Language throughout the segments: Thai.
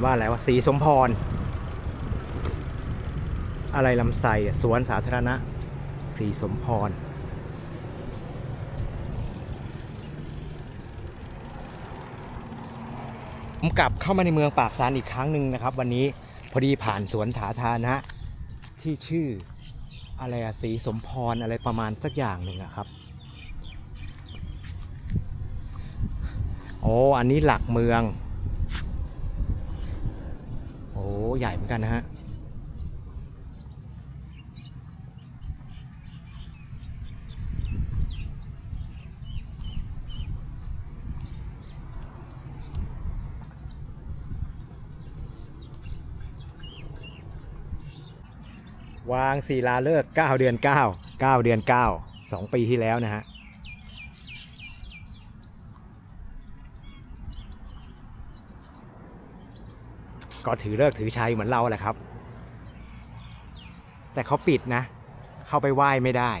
านว่าอะไรว่าสีสมพร อะไรลำไส้สวนสาธารณะ สีสมพร ผมกลับเข้ามาในเมืองปากซานอีกครั้งหนึ่งนะครับ วันนี้พอดีผ่านสวนสาธารณะที่ชื่ออะไรอะสีสมพรอะไรประมาณสักอย่างหนึ่งอะครับ โอ้ อันนี้หลักเมือง ใหญ่เหมือนกันนะฮะวางศิลาฤกษ์9เดือน 9 9 เดือน 9 2 ปีที่แล้วนะฮะ ก็ถือเลิกถือชัยเหมือนเราแหละครับ แต่เขาปิดนะ เข้าไปไหว้ไม่ได้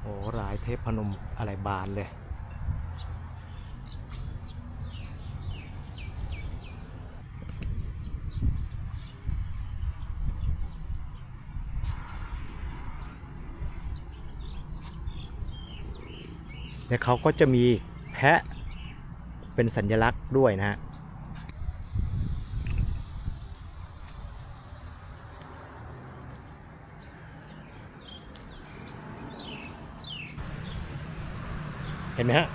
โอ้รายเทพพนมอะไรบานเลย และเขาก็จะมีแพะเป็นสัญลักษณ์ด้วยนะฮะเห็นไหมฮะ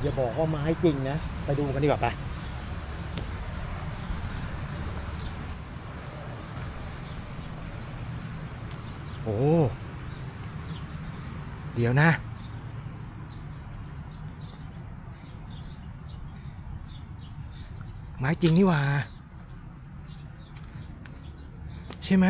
อย่าบอกว่าไม้จริงนะ ไปดูกันดีกว่าไปโอ้ เดี๋ยวนะ ไม้จริงนี่ว่า ใช่ไหม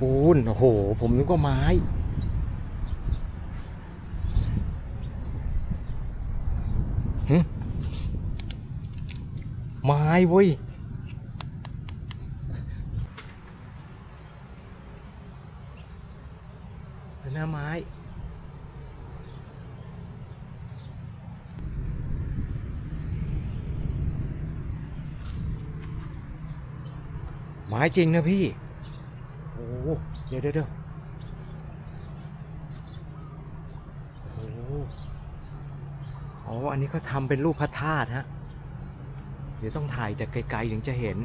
ปูน โอ้โห ผมนึกว่าไม้ หึ ไม้เว้ยเป็นหน้าไม้ไม้จริงนะพี่ โอ้เดี๋ยวเดี๋ยวเดี๋ยวโอ้โหอ๋อ อันนี้เขาทำเป็นรูปพระธาตุฮะ เดี๋ยวต้องถ่ายจากไกลๆถึงจะเห็น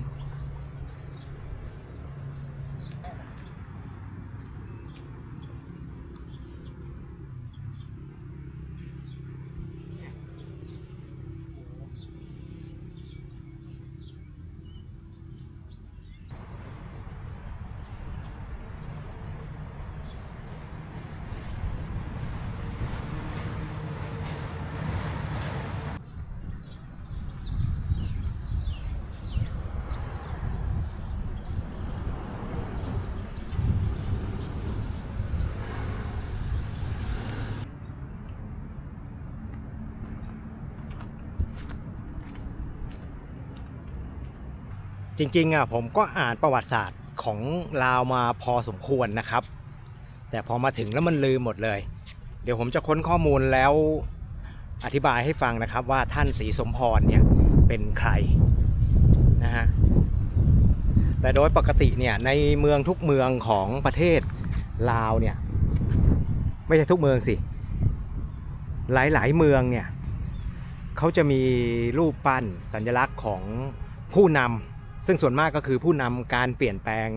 จริงๆอะผมก็อ่านประวัติศาสตร์ของลาวมาพอสมควรนะครับ แต่พอมาถึงแล้วมันลืมหมดเลย เดี๋ยวผมจะค้นข้อมูลแล้วอธิบายให้ฟังนะครับว่าท่านศรีสมพรเนี่ยเป็นใครนะฮะแต่โดยปกติเนี่ยในเมืองทุกเมืองของประเทศลาวเนี่ยไม่ใช่ทุกเมืองสิ หลายๆเมืองเนี่ยเขาจะมีรูปปั้นสัญลักษณ์ของผู้นำ ซึ่งส่วนมากก็คือผู้นำการเปลี่ยนแปลง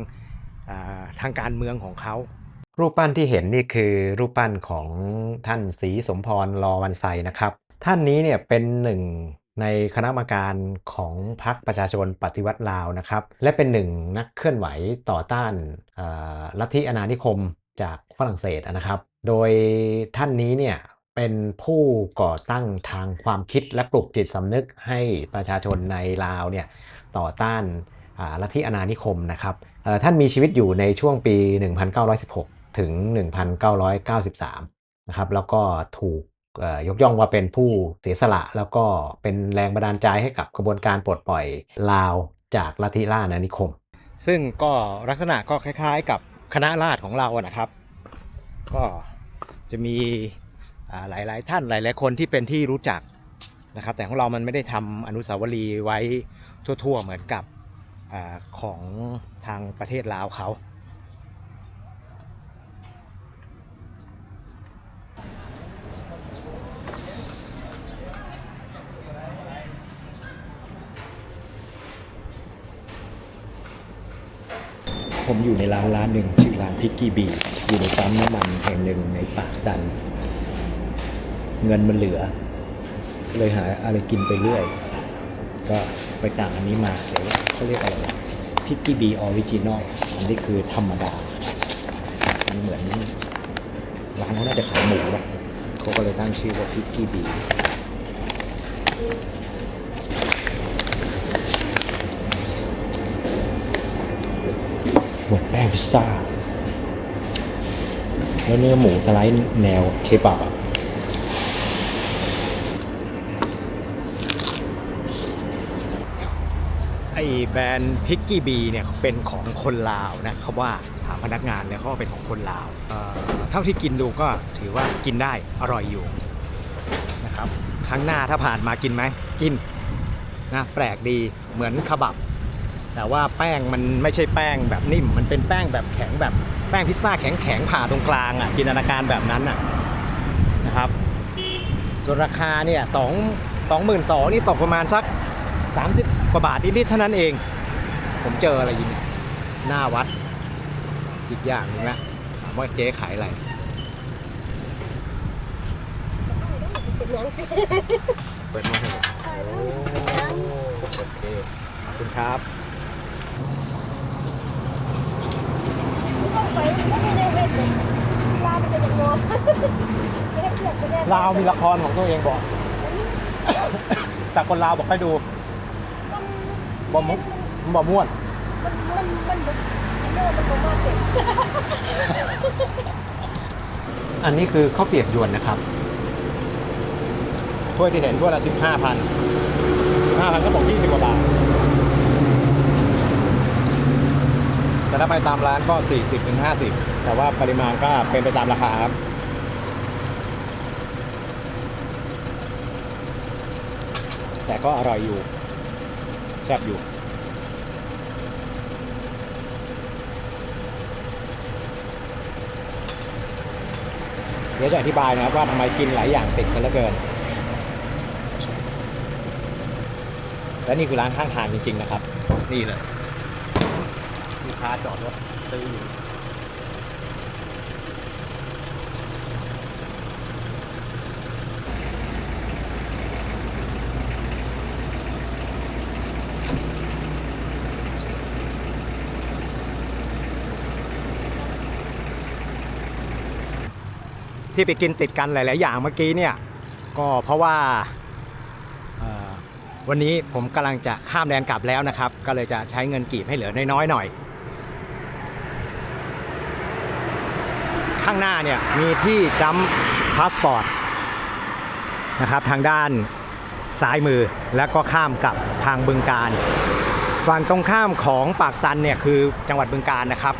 ทางการเมืองของเขารูปปั้นที่เห็นนี่คือรูปปั้นของท่านศรีสมพรรอวันไซนะครับ ท่านนี้เนี่ยเป็นหนึ่งในคณะกรรมการของพรรคประชาชนปฏิวัติลาวนะครับ และเป็นหนึ่งนักเคลื่อนไหวต่อต้านลัทธิอาณานิคมจากฝรั่งเศสนะครับ โดยท่านนี้เนี่ย เป็นผู้ก่อตั้งทางความคิดและปลุกจิตสำนึกให้ประชาชนในลาวเนี่ยต่อต้านอาลัทธิอาณานิคมนะครับท่านมีชีวิตอยู่ในช่วงปี 1916 ถึง 1993 นะครับแล้วก็ถูกยกย่องว่าเป็นผู้เสียสละ แล้วก็เป็นแรงบันดาลใจให้กับกระบวนการปลดปล่อยลาวจากลัทธิล่าอานิคม ซึ่งก็ลักษณะก็คล้ายๆ กับคณะราษฎรของเราอะนะครับ ก็จะมี หลายๆ ท่านหลายๆคนที่เป็นที่รู้จักนะครับ แต่ของเรามันไม่ได้ทำอนุสาวรีย์ไว้ทั่ว ๆ เหมือนกับอของทางประเทศลาวเขาผมอยู่ในร้านร้านหนึ่งชื่อร้านพิกกี้บี อยู่ในปั๊มน้ำมันแห่งหนึ่งในปากสัน เงินมันเหลือ เลยหาอะไรกินไปเรื่อย ก็ไปสั่งอันนี้มาเดี๋ยวเขาเรียกอะไรพิกกี้บีออริจินอลอันนี้คือธรรมดามันเหมือนร้านเขาน่าจะขายหมูนะเขาก็เลยตั้งชื่อว่าพิกกี้บีหมือนแป้งพิซซ่า แล้วเนื้อหมูสไลด์แนวเคบับอะ ไอแบรนด์พิกกี้บีเนี่ยเป็นของคนลาวนะเขาว่าถามพนักงานเนี่ยเขาว่าเป็นของคนลาวเท่าที่กินดูก็ถือว่ากินได้อร่อยอยู่นะครับครั้งหน้าถ้าผ่านมากินไหมกินนะแปลกดีเหมือนขบับ แต่ว่าแป้งมันไม่ใช่แป้งแบบนิ่ม มันเป็นแป้งแบบแข็งแบบแป้งพิซซ่าแข็งแข็งๆผ่าตรงกลางอะจินตนาการแบบนั้นอะนะครับ ส่วนราคาเนี่ยสองสองหมื่นสองนี่ตกประมาณสัก30 กว่าบาทนิดๆเท่านั้นเอง ผมเจออะไรอยู่เนี่ยหน้าวัด อีกอย่างนึงละถามว่าเจ๊ขายอะไรเป็นหยังสิเปิดมาให้โอ้โอเคขอบคุณครับต้องไปไม่ได้เป็นโมเฮ็ดเลือดไปแน่ลาวมีละครของตัวเองบอก แต่คนลาวบอกให้ดู บ่มุกบ่ม่วน มันมันมันมันมันบ่มาเป็นอันนี้คือข้าวเปียกยวนนะครับ ถ้วยที่เห็นถ้วยละสิบห้าพันห้าพันก็ตกยี่สิบกว่าบาท แต่ถ้าไปตามร้านก็สี่สิบถึงห้าสิบแต่ว่าปริมาณก็เป็นไปตามราคาครับ แต่ก็อร่อยอยู่ แซ่บอยู่เดี๋ยวจะอธิบายนะครับว่าทำไมกินหลายอย่างติดกันเหลือเกิน และนี่คือร้านข้างทางจริง ๆ นะครับ นี่เลยลูกค้าจอดรถซื้ออยู่ ที่ไปกินติดกันหลาย ๆ อย่างเมื่อกี้เนี่ยก็เพราะว่าวันนี้ผมกำลังจะข้ามแดนกลับแล้วนะครับ ก็เลยจะใช้เงินกีบให้เหลือน้อย ๆ หน่อย ข้างหน้าเนี่ยมีที่จัมพาสปอร์ตนะครับทางด้านซ้ายมือแล้วก็ข้ามกับทางบึงการ ฝั่งตรงข้ามของปากซันเนี่ยคือจังหวัดบึงการนะครับ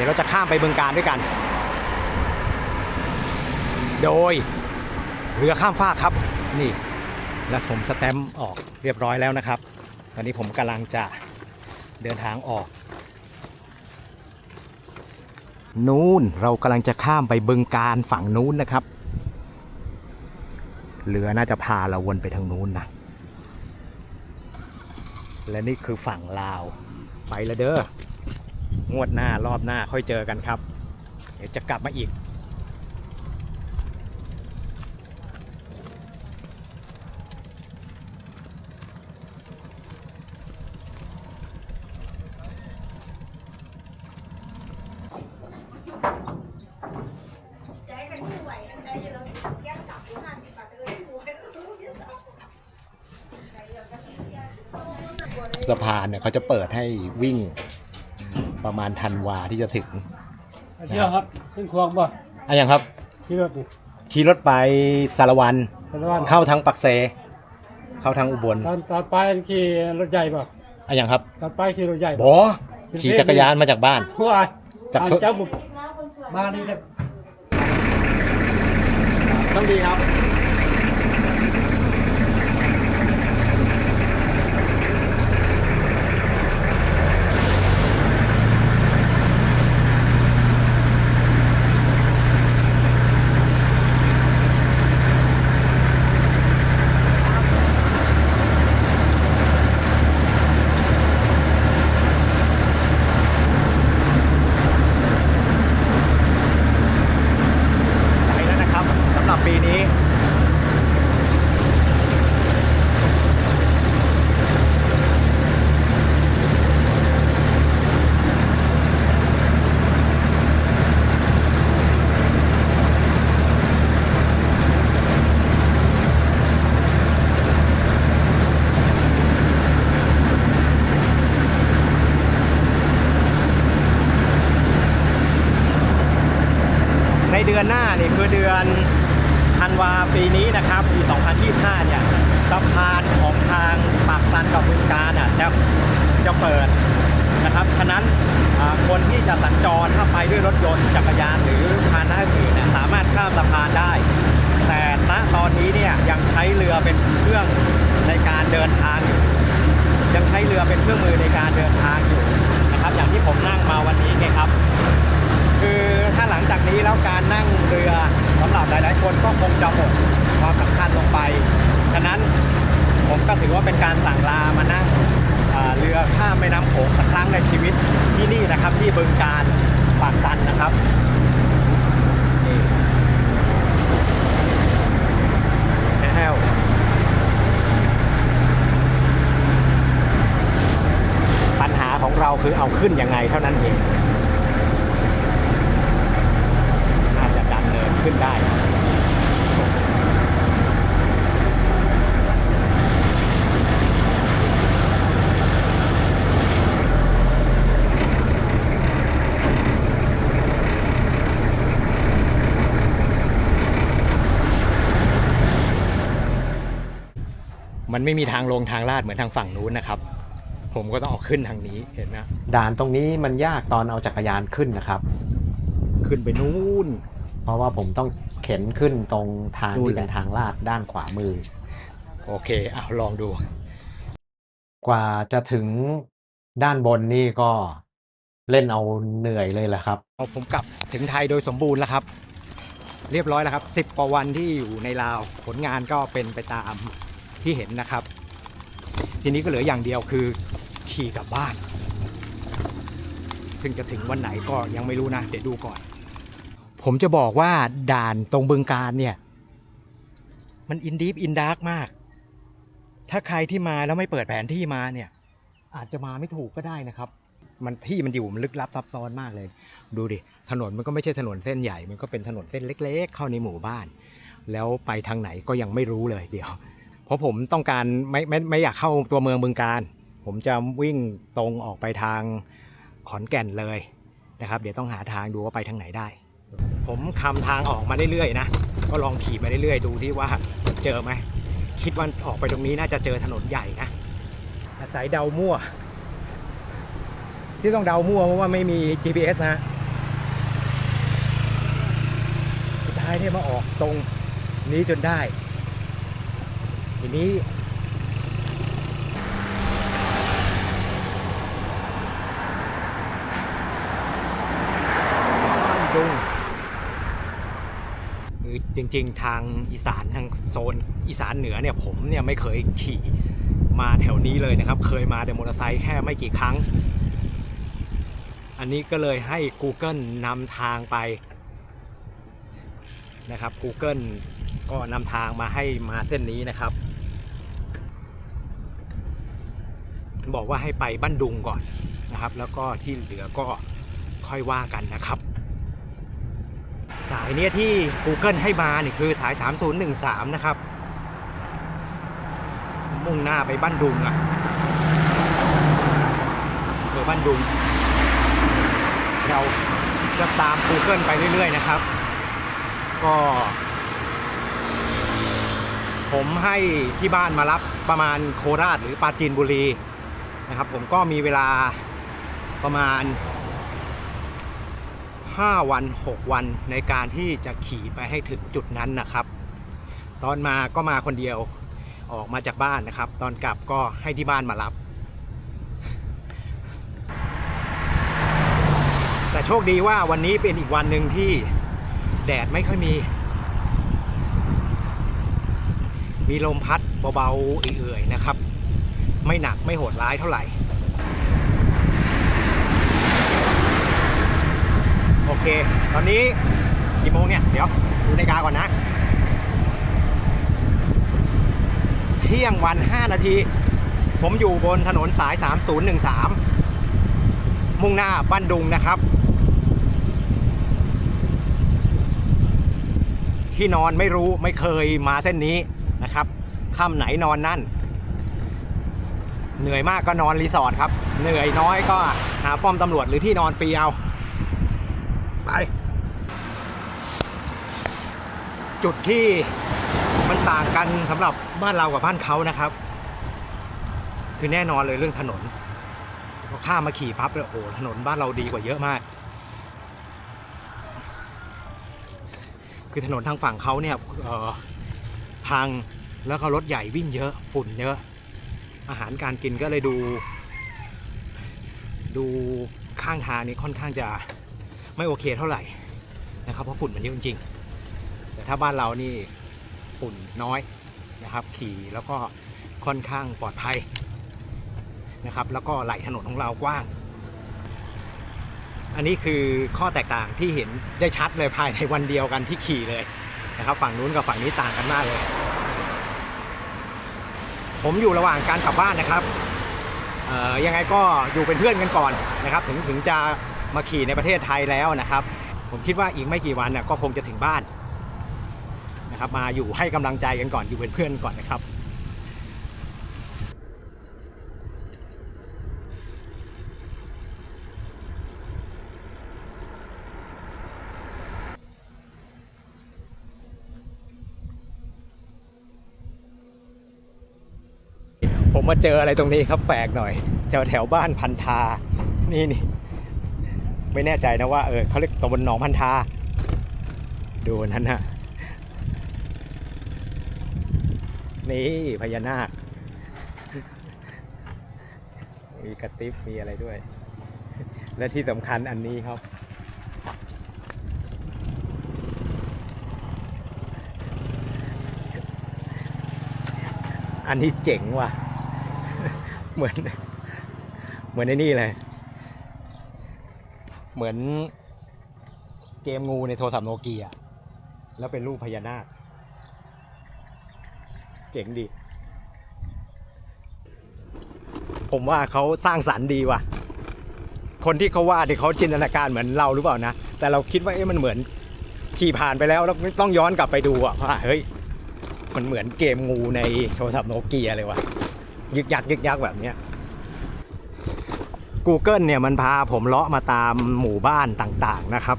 ดี๋ยวเราจะข้ามไปบึงการด้วยกัน โดยเรือข้ามฟากครับ นี่แล้วผมสแตมป์ออกเรียบร้อยแล้วนะครับ ตอนนี้ผมกำลังจะเดินทางออก นู้นเรากำลังจะข้ามไปบึงการฝั่งนู้นนะครับ เรือน่าจะพาเราวนไปทางนู้นนะ และนี่คือฝั่งลาว ไปล้วเด้อ งวดหน้ารอบหน้าค่อยเจอกันครับ เดี๋ยวจะกลับมาอีก สะพานเนี่ยเขาจะเปิดให้วิ่ง ประมาณธันวาที่จะถึงเที่ยวครับขึ้นควงบ่อะอย่างครับที่รถนี่ขี่รถไปสารวัน สารวัตรเข้าทางปักเซ เข้าทางอุบลตอนตอนไปขี่รถใหญ่บ่อะอย่างครับตอนไปขี่รถใหญ่บอขี่จักรยานมาจากบ้านผู้อะจากสเจ้าบุมานี่ครับต้องดีครับ ไปแล้วนะครับสำหรับปีนี้ ในเดือนหน้านี่คือเดือนธันวาปีนี้นะครับปี 2025 เนี่ยสะพานของทางปากซันกับบึงการอะจะ จะเปิดนะครับ ฉะนั้นคนที่จะสัญจรถ้าไปด้วยรถยนต์จักรยานหรือพาหนะอื่นเนี่ยสามารถข้ามสะพานได้ แต่ณตอนนี้เนี่ยยังใช้เรือเป็นเครื่องในการเดินทางอยู่ ยังใช้เรือเป็นเครื่องมือในการเดินทางอยู่นะครับอย่างที่ผมนั่งมาวันนี้ไงครับ คือถ้าหลังจากนี้แล้วการนั่งเรือสำหรับหลาย ๆ คนก็คงจะหมดความสำคัญลงไป ฉะนั้นผมก็ถือว่าเป็นการสั่งลามานั่ง เรือข้ามแม่น้ำโขงสักครั้งในชีวิตที่นี่นะครับที่บึงการปากสันนะครับนี่แอลปัญหาของเราคือเอาขึ้นยังไงเท่านั้นเอง น่าจะดันเนินขึ้นได้ มันไม่มีทางลงทางลาดเหมือนทางฝั่งนู้นนะครับ ผมก็ต้องเอาขึ้นทางนี้เห็นไหมด่านตรงนี้มันยากตอนเอาจักรยานขึ้นนะครับ ขึ้นไปนู้นเพราะว่าผมต้องเข็นขึ้นตรงทางนู่นที่แหละเป็นทางลาดด้านขวามือ โอเคเอาลองดู กว่าจะถึงด้านบนนี่ก็เล่นเอาเหนื่อยเลยแหละครับเอาผมกลับถึงไทยโดยสมบูรณ์แล้วครับ เรียบร้อยแล้วครับ10กว่าวันที่อยู่ในลาวผลงานก็เป็นไปตาม ที่เห็นนะครับ ทีนี้ก็เหลืออย่างเดียวคือขี่กลับบ้าน ซึ่งจะถึงวันไหนก็ยังไม่รู้นะ เดี๋ยวดูก่อน ผมจะบอกว่าด่านตรงบึงการเนี่ย มันอินดีฟอินดาร์กมาก ถ้าใครที่มาแล้วไม่เปิดแผนที่มาเนี่ย อาจจะมาไม่ถูกก็ได้นะครับ มันที่มันอยู่มันลึกลับซับซ้อนมากเลย ดูดิถนนมันก็ไม่ใช่ถนนเส้นใหญ่ มันก็เป็นถนนเส้นเล็ก ๆ เข้าในหมู่บ้าน แล้วไปทางไหนก็ยังไม่รู้เลยเดี๋ยว เพราะผมต้องการไม่ไม่ไม่อยากเข้าตัวเมืองบึงการ ผมจะวิ่งตรงออกไปทางขอนแก่นเลยนะครับ เดี๋ยวต้องหาทางดูว่าไปทางไหนได้ ผมคำทางออกมาเรื่อยๆนะ ก็ลองขี่มาเรื่อยๆ ดูที่ว่าเจอไหม คิดว่าออกไปตรงนี้น่าจะเจอถนนใหญ่นะ อาศัยเดามั่ว ที่ต้องเดามั่วเพราะว่าไม่มี GPS นะสุดท้ายเนี่ยมาออกตรงนี้จนได้ ทีนี้บ้านดุงคือจริง ๆ ทางอีสานทางโซนอีสานเหนือเนี่ยผมเนี่ยไม่เคยขี่มาแถวนี้เลยนะครับ เคยมาแต่มอเตอร์ไซค์แค่ไม่กี่ครั้ง อันนี้ก็เลยให้ Google นำทางไปนะครับ Google ก็นำทางมาให้มาเส้นนี้นะครับ บอกว่าให้ไปบ้านดุงก่อนนะครับ แล้วก็ที่เหลือก็ค่อยว่ากันนะครับ สายเนี้ยที่ Google ให้มานี่คือสาย 3013 นะครับ มุ่งหน้าไปบ้านดุงอะเภอบ้านดุง เราจะตาม Google ไปเรื่อย ๆ นะครับ ก็ ผมให้ที่บ้านมารับประมาณโคราชหรือปราจีนบุรี นะครับ ผมก็มีเวลาประมาณ 5 วัน 6 วันในการที่จะขี่ไปให้ถึงจุดนั้นนะครับ ตอนมาก็มาคนเดียวออกมาจากบ้านนะครับ ตอนกลับก็ให้ที่บ้านมารับ แต่โชคดีว่าวันนี้เป็นอีกวันหนึ่งที่แดดไม่ค่อยมี มีลมพัดเบาๆเอื่อยๆนะครับ ไม่หนักไม่โหดร้ายเท่าไหร่ โอเค ตอนนี้กี่โมงเนี่ย เดี๋ยวดูนาฬิกาก่อนนะ เที่ยงวัน 5 นาที ผมอยู่บนถนนสาย 3013 มุ่งหน้าบ้านดุงนะครับ ที่นอนไม่รู้ไม่เคยมาเส้นนี้นะครับค่ำไหนนอนนั่น เหนื่อยมากก็นอนรีสอร์ทครับ เหนื่อยน้อยก็หาป้อมตำรวจหรือที่นอนฟรีเอา ไป จุดที่มันต่างกันสำหรับบ้านเรากับบ้านเขานะครับ คือแน่นอนเลยเรื่องถนนพอข้ามมาขี่ปั๊บเลยโอ้โหถนนบ้านเราดีกว่าเยอะมาก คือถนนทางฝั่งเขาเนี่ยพังแล้วก็รถใหญ่วิ่งเยอะฝุ่นเยอะ อาหารการกินก็เลยดู ดูข้างทางนี้ค่อนข้างจะไม่โอเคเท่าไหร่นะครับเพราะฝุ่นมันเยอะจริงๆ แต่ถ้าบ้านเรานี่ฝุ่นน้อยนะครับ ขี่แล้วก็ค่อนข้างปลอดภัยนะครับ แล้วก็ไหลถนนของเรากว้าง อันนี้คือข้อแตกต่างที่เห็นได้ชัดเลยภายในวันเดียวกันที่ขี่เลยนะครับ ฝั่งนู้นกับฝั่งนี้ต่างกันมากเลย ผมอยู่ระหว่างการกลับบ้านนะครับเออยังไงก็อยู่เป็นเพื่อนกันก่อนนะครับ ถึงถึงจะมาขี่ในประเทศไทยแล้วนะครับ ผมคิดว่าอีกไม่กี่วันน่ะก็คงจะถึงบ้านนะครับ มาอยู่ให้กำลังใจกันก่อนอยู่เป็นเพื่อนก่อนนะครับ มาเจออะไรตรงนี้ครับแปลกหน่อย แถวแถวบ้านพันธา นี่นี่ไม่แน่ใจนะว่าเออเขาเรียกตำบลหนองพันธา ดูนั้นฮะนี่พญานาค มีกระติบมีอะไรด้วย และที่สำคัญอันนี้ครับ อันนี้เจ๋งว่ะ เหมือน เหมือนในนี่เลย เหมือนเกมงูในโทรศัพท์โนเกียแล้วเป็นรูปพญานาค เจ๋งดี ผมว่าเขาสร้างสรรค์ดีว่ะ คนที่เขาวาดเนี่ยเขาจินตนาการเหมือนเราหรือเปล่านะ แต่เราคิดว่าเอ๊ะมันเหมือนขี่ผ่านไปแล้วแล้วต้องย้อนกลับไปดูอะว่าเฮ้ย มันเหมือนเกมงูในโทรศัพท์โนเกียเลยว่ะ ยึกยักยึกยักแบบเนี้ย Google เนี่ยมันพาผมเลาะมาตามหมู่บ้านต่างๆนะครับ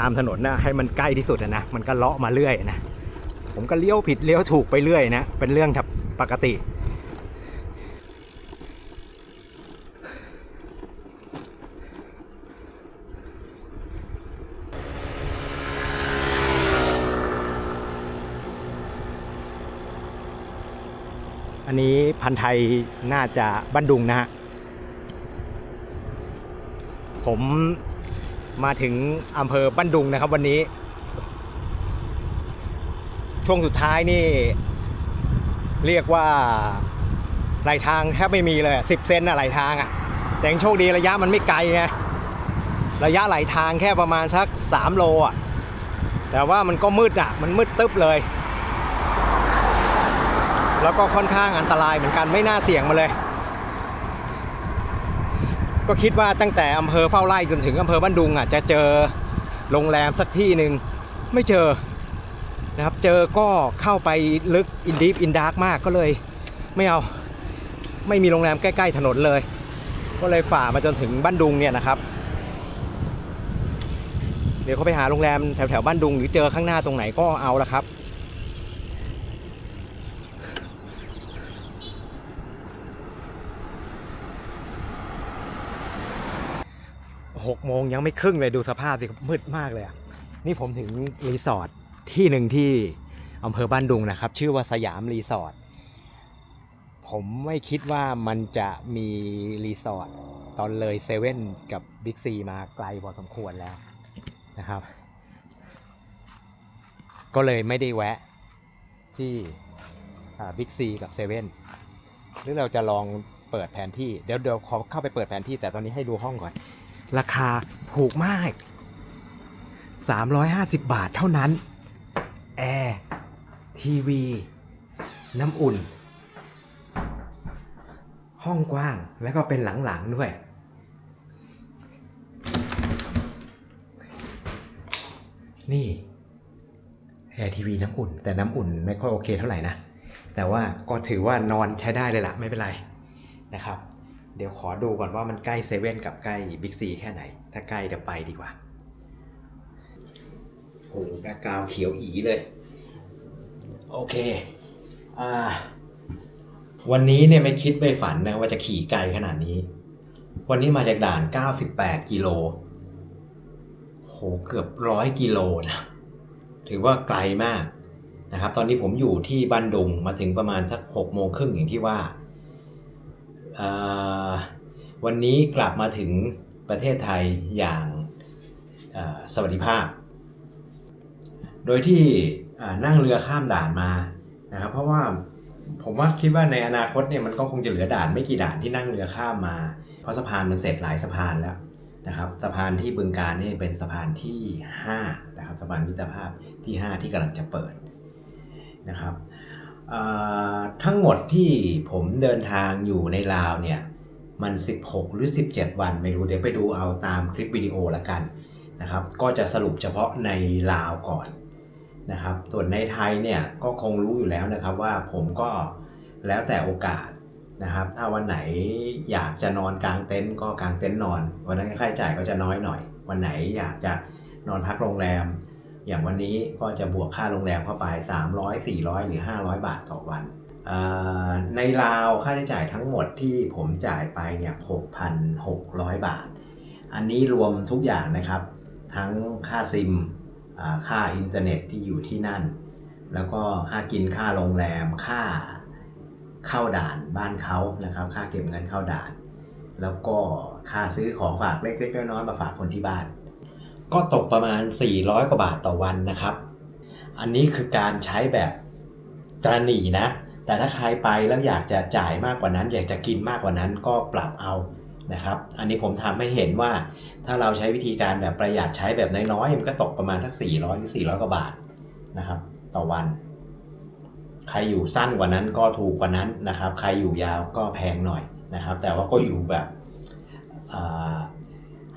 ตามถนนนะให้มันใกล้ที่สุดอะนะมันก็เลาะมาเรื่อยนะผมก็เลี้ยวผิดเลี้ยวถูกไปเรื่อยนะเป็นเรื่องปกติ นนี้พันธุ์ไทยน่าจะบ้านดุงนะฮะ ผมมาถึงอำเภอบ้านดุงนะครับวันนี้ ช่วงสุดท้ายนี่ เรียกว่าไหลทางแทบไม่มีเลยสิบเซนอะไหลทางอะแต่ยังโชคดีระยะมันไม่ไกลไงระยะไหลทางแค่ประมาณสัก 3 โลอะแต่ว่ามันก็มืดอะมันมืดตึ๊บเลย แล้วก็ค่อนข้างอันตรายเหมือนกันไม่น่าเสี่ยงมาเลย ก็คิดว่าตั้งแต่อำเภอเฝ้าไร่จนถึงอำเภอบ้านดุงอะจะเจอโรงแรมสักที่หนึ่งไม่เจอนะครับเจอก็เข้าไปลึกอินดีฟอินดาร์กมากก็เลยไม่เอาไม่มีโรงแรมใกล้ๆถนนเลย ก็เลยฝ่ามาจนถึงบ้านดุงเนี่ยนะครับ เดี๋ยวเขาไปหาโรงแรมแถวแถวๆบ้านดุง หรือเจอข้างหน้าตรงไหนก็เอาละครับ หกโมงยังไม่ครึ่งเลยดูสภาพสิมืดมากเลยนี่ผมถึงรีสอร์ทที่หนึ่งที่อำเภอบ้านดุงนะครับ ชื่อว่าสยามรีสอร์ทผมไม่คิดว่ามันจะมีรีสอร์ทตอนเลยเซเว่นกับบิ๊กซีมาไกลพอสมควรแล้วนะครับ ก็เลยไม่ได้แวะที่บิ๊กซีกับเซเว่นหรือเราจะลองเปิดแผนที่ เดี๋ยวเดี๋ยวขอเข้าไปเปิดแผนที่แต่ตอนนี้ให้ดูห้องก่อน ราคาถูกมาก 350 บาทเท่านั้น แอร์ ทีวี น้ำอุ่น ห้องกว้างแล้วก็เป็นหลังๆด้วย นี่แอร์ทีวีน้ำอุ่น แต่น้ำอุ่นไม่ค่อยโอเคเท่าไหร่นะ แต่ว่าก็ถือว่านอนใช้ได้เลยละไม่เป็นไรนะครับ เดี๋ยวขอดูก่อนว่ามันใกล้เซเว่นกับใกล้บิ๊กซีแค่ไหน ถ้าใกล้เดี๋ยวไปดีกว่าโอ้แบ็กกราวเขียวอีเลย โอเค อ่า วันนี้เนี่ยไม่คิดไม่ฝันนะว่าจะขี่ไกลขนาดนี้ วันนี้มาจากด่าน 98 กิโลโหเกือบร้อยกิโลนะ ถือว่าไกลมากนะครับ ตอนนี้ผมอยู่ที่บันดุงมาถึงประมาณสัก6โมงครึ่งอย่างที่ว่าอ่า วันนี้กลับมาถึงประเทศไทยอย่างสวัสดิภาพ โดยที่นั่งเรือข้ามด่านมานะครับเพราะว่าผมว่าคิดว่าในอนาคตเนี่ยมันก็คงจะเหลือด่านไม่กี่ด่านที่นั่งเรือข้ามมา เพราะสะพานมันเสร็จหลายสะพานแล้วนะครับสะพานที่บึงการนี่เป็นสะพานที่5นะครับสะพานมิตรภาพที่ 5 ที่กำลังจะเปิดนะครับ ทั้งหมดที่ผมเดินทางอยู่ในลาวเนี่ยมัน 16 หรือ 17 วันไม่รู้เดี๋ยวไปดูเอาตามคลิปวิดีโอละกันนะครับ ก็จะสรุปเฉพาะในลาวก่อนนะครับ ส่วนในไทยเนี่ยก็คงรู้อยู่แล้วนะครับว่าผมก็แล้วแต่โอกาสนะครับ ถ้าวันไหนอยากจะนอนกลางเต็นท์ก็กลางเต็นท์นอน วันนั้นค่าใช้จ่ายก็จะน้อยหน่อย วันไหนอยากจะนอนพักโรงแรม อย่างวันนี้ก็จะบวกค่าโรงแรมเข้าไป 300 400 หรือ 500 บาทต่อวัน ในลาวค่าใช้จ่ายทั้งหมดที่ผมจ่ายไปเนี่ย6,600 บาท อันนี้รวมทุกอย่างนะครับ ทั้งค่าซิมค่าอินเทอร์เน็ตที่อยู่ที่นั่น แล้วก็ค่ากินค่าโรงแรมค่าเข้าด่านบ้านเขานะครับ ค่าเก็บเงินเข้าด่าน แล้วก็ค่าซื้อของฝากเล็กๆน้อยๆมาฝากคนที่บ้าน ก็ตกประมาณ 400 กว่าบาทต่อวันนะครับ อันนี้คือการใช้แบบตระหนี่นะ แต่ถ้าใครไปแล้วอยากจะจ่ายมากกว่านั้น อยากจะกินมากกว่านั้นก็ปรับเอานะครับ อันนี้ผมทำให้เห็นว่าถ้าเราใช้วิธีการแบบประหยัดใช้แบบน้อยๆมันก็ตกประมาณทัก 400หรือ400 กว่าบาทนะครับ ต่อวัน ใครอยู่สั้นกว่านั้นก็ถูกกว่านั้นนะครับ ใครอยู่ยาวก็แพงหน่อยนะครับ แต่ว่าก็อยู่แบบอ่า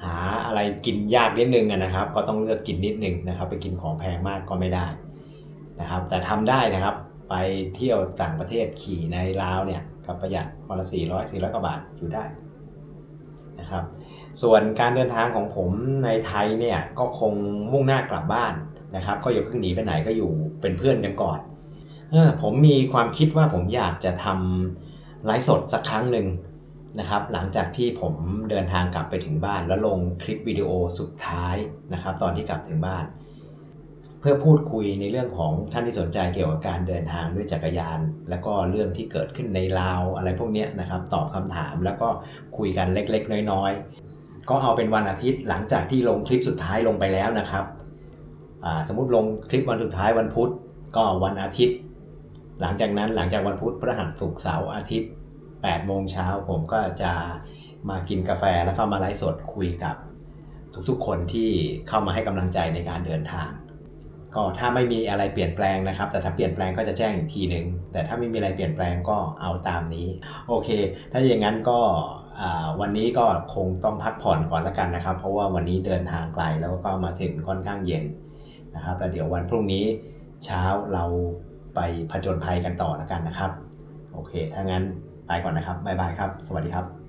หาอะไรกินยากนิดนึงนะครับ ก็ต้องเลือกกินนิดนึงนะครับ ไปกินของแพงมากก็ไม่ได้นะครับ แต่ทำได้นะครับไปเที่ยวต่างประเทศขี่ในลาวเนี่ยก็ประหยัดวันละ400 400กว่าบาทอยู่ได้นะครับ ส่วนการเดินทางของผมในไทยเนี่ยก็คงมุ่งหน้ากลับบ้านนะครับ ก็อย่าเพิ่งหนีไปไหนก็อยู่เป็นเพื่อนกันก่อนเออผมมีความคิดว่าผมอยากจะทำไลฟ์สดสักครั้งหนึ่ง นะครับหลังจากที่ผมเดินทางกลับไปถึงบ้าน แล้วลงคลิปวิดีโอสุดท้ายนะครับ ตอนที่กลับถึงบ้าน เพื่อพูดคุยในเรื่องของท่านที่สนใจเกี่ยวกับการเดินทางด้วยจักรยาน แล้วก็เรื่องที่เกิดขึ้นในลาวอะไรพวกเนี้ยนะครับ ตอบคำถามแล้วก็คุยกันเล็กๆ น้อยๆ ก็เอาเป็นวันอาทิตย์หลังจากที่ลงคลิปสุดท้ายลงไปแล้วนะครับสมมติลงคลิปวันสุดท้ายวันพุธก็วันอาทิตย์ หลังจากนั้นหลังจากวันพุธพฤหัสศุกร์เสาร์อาทิตย์ 8โมงเช้าผมก็จะมากินกาแฟแล้วก็มาไลฟ์สดคุยกับทุกๆ คนที่เข้ามาให้กำลังใจในการเดินทาง ก็ถ้าไม่มีอะไรเปลี่ยนแปลงนะครับ แต่ถ้าเปลี่ยนแปลงก็จะแจ้งอีกทีหนึ่งแต่ถ้าไม่มีอะไรเปลี่ยนแปลงก็เอาตามนี้ โอเค ถ้าอย่างนั้นก็วันนี้ก็คงต้องพักผ่อนก่อนละกันนะครับ เพราะว่าวันนี้เดินทางไกลแล้วก็มาถึงค่อนข้างเย็นนะครับแล้วเดี๋ยววันพรุ่งนี้เช้าเราไปผจญภัยกันต่อละกันนะครับ โอเค ถ้างั้น ไปก่อนนะครับ บ๊ายบายครับ สวัสดีครับ